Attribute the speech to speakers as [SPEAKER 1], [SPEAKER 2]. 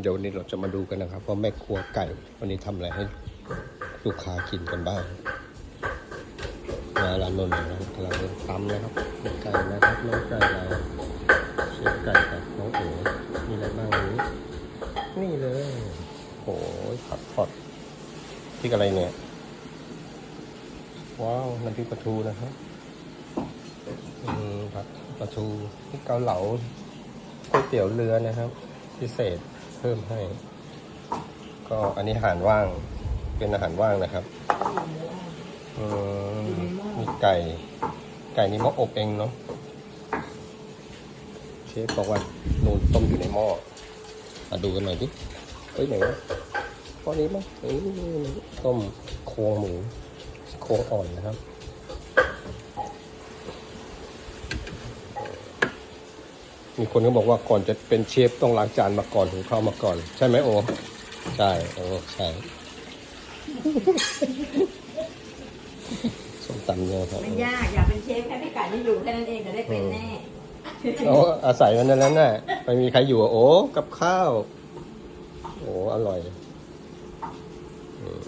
[SPEAKER 1] เดี๋ยววันนี้เราจะมาดูกันนะครับว่าแม่ครัวไก่วันนี้ทำอะไรให้ลูกค้ากินกันบ้างนะร้านนนท์นะครับกำลังตำนะครับไก่นะครับน้องไก่เราเชฟไก่กับน้องโอ๋มีอะไรบ้างนี้นี่เลยโอ้ยผัดพอดพริกอะไรเนี่ยว้าวน้ำพริกปลาทูนะครับอืมผัดปลาทูพริกเกาเหลาก๋วยเตี๋ยวเรือนะครับ พิเศษเพิ่มให้ ก็อันนี้อาหารว่าง เป็นอาหารว่างนะครับอืมมีไก่ ไก่นี่หม้ออบเองเนาะ เชฟบอกว่านูนต้มอยู่ในหม้อมาดูกันหน่อยดิเอ้ยไหนวะพอนี้มั้งเอ้ยต้มโครงหมูโครงอ่อนนะครับ มีคนก็บอกว่าก่อนจะเป็นเชฟต้องล้างจานมาก่อนหุงข้าวมาก่อน ใช่ไหมโอใช่โอ้ใช่ส้มตำเนี่ยครับ
[SPEAKER 2] ไม่ยากอยากเป็นเชฟแค่พี่ไก่ไม่อยู่แค่นั้นเองจะได้เป็นแน่
[SPEAKER 1] โอ้อาศัยมันนั้นน่ะไม่มีใครอยู่อะโอ้กับข้าว โอ้อร่อยอืม